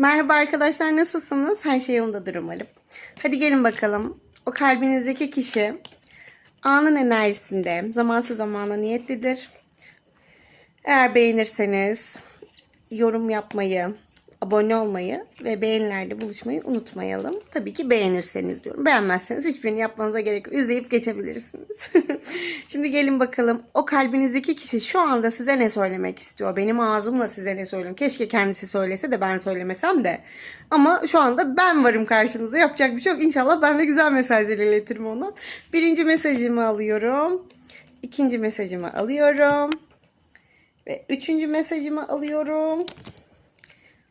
Merhaba arkadaşlar nasılsınız? Her şey yolundadır umarım. Hadi gelin bakalım. O kalbinizdeki kişi anın enerjisinde zamansız zamana niyetlidir. Eğer beğenirseniz yorum yapmayı, abone olmayı ve beğenilerde buluşmayı unutmayalım. Tabii ki beğenirseniz diyorum. Beğenmezseniz hiçbirini yapmanıza gerek yok. İzleyip geçebilirsiniz. Şimdi gelin bakalım. O kalbinizdeki kişi şu anda size ne söylemek istiyor? Benim ağzımla size ne söylüyorum? Keşke kendisi söylese de ben söylemesem de. Ama şu anda ben varım karşınıza. Yapacak bir şey yok. İnşallah ben de güzel mesajlar iletirim ona. Birinci mesajımı alıyorum. İkinci mesajımı alıyorum. Ve üçüncü mesajımı alıyorum.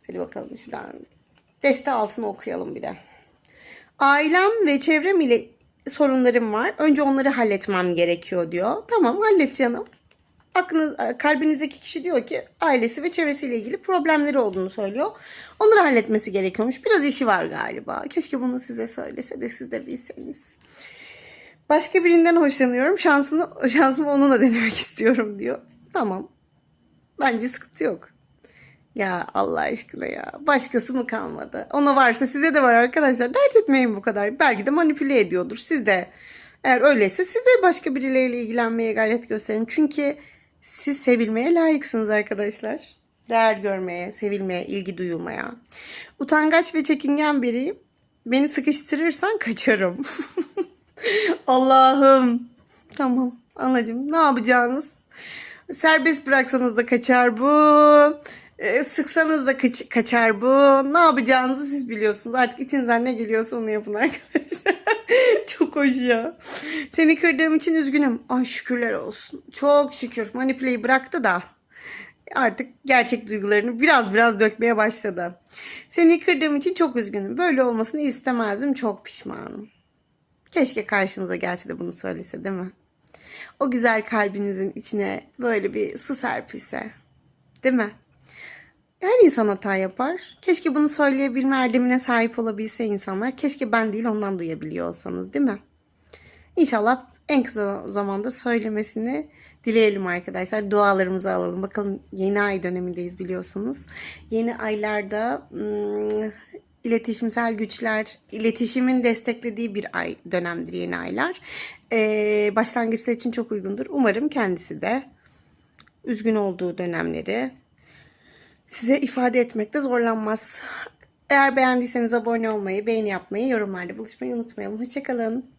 Hadi bakalım şuradan. Deste altını okuyalım bir de. Ailem ve çevrem ile sorunlarım var. Önce onları halletmem gerekiyor diyor. Tamam hallet canım. Aklınız, kalbinizdeki kişi diyor ki ailesi ve çevresiyle ilgili problemleri olduğunu söylüyor. Onları halletmesi gerekiyormuş. Biraz işi var galiba. Keşke bunu size söylese de siz de bilseniz. Başka birinden hoşlanıyorum. Şansını, şansımı onunla denemek istiyorum diyor. Tamam. Bence sıkıntı yok. Ya Allah aşkına ya. Başkası mı kalmadı? Ona varsa size de var arkadaşlar. Dert etmeyin bu kadar. Belki de manipüle ediyordur. Siz de eğer öyleyse siz de başka birileriyle ilgilenmeye gayret gösterin. Çünkü siz sevilmeye layıksınız arkadaşlar. Değer görmeye, sevilmeye, ilgi duyulmaya. Utangaç ve çekingen biriyim. Beni sıkıştırırsan kaçarım. Allah'ım. Tamam anacığım ne yapacağınız? Serbest bıraksanız da kaçar bu. E, sıksanız da kaç- kaçar bu. Ne yapacağınızı siz biliyorsunuz. Artık içinizden ne geliyorsa onu yapın arkadaşlar. Çok hoş ya. Seni kırdığım için üzgünüm. Ay şükürler olsun. Çok şükür. Manipüleyi bıraktı da artık gerçek duygularını biraz biraz dökmeye başladı. Seni kırdığım için çok üzgünüm. Böyle olmasını istemezdim. Çok pişmanım. Keşke karşınıza gelse de bunu söylese değil mi? O güzel kalbinizin içine böyle bir su serpilse. Değil mi? Her insan hata yapar. Keşke bunu söyleyebilme erdemine sahip olabilse insanlar. Keşke ben değil ondan duyabiliyor olsanız değil mi? İnşallah en kısa zamanda söylemesini dileyelim arkadaşlar. Dualarımızı alalım. Bakalım yeni ay dönemindeyiz biliyorsunuz. Yeni aylarda ım, iletişimsel güçler, iletişimin desteklediği bir ay dönemdir yeni aylar. Ee, başlangıçlar için çok uygundur. Umarım kendisi de üzgün olduğu dönemleri size ifade etmekte zorlanmaz. Eğer beğendiyseniz abone olmayı, beğeni yapmayı, yorumlarda buluşmayı unutmayalım. Hoşçakalın.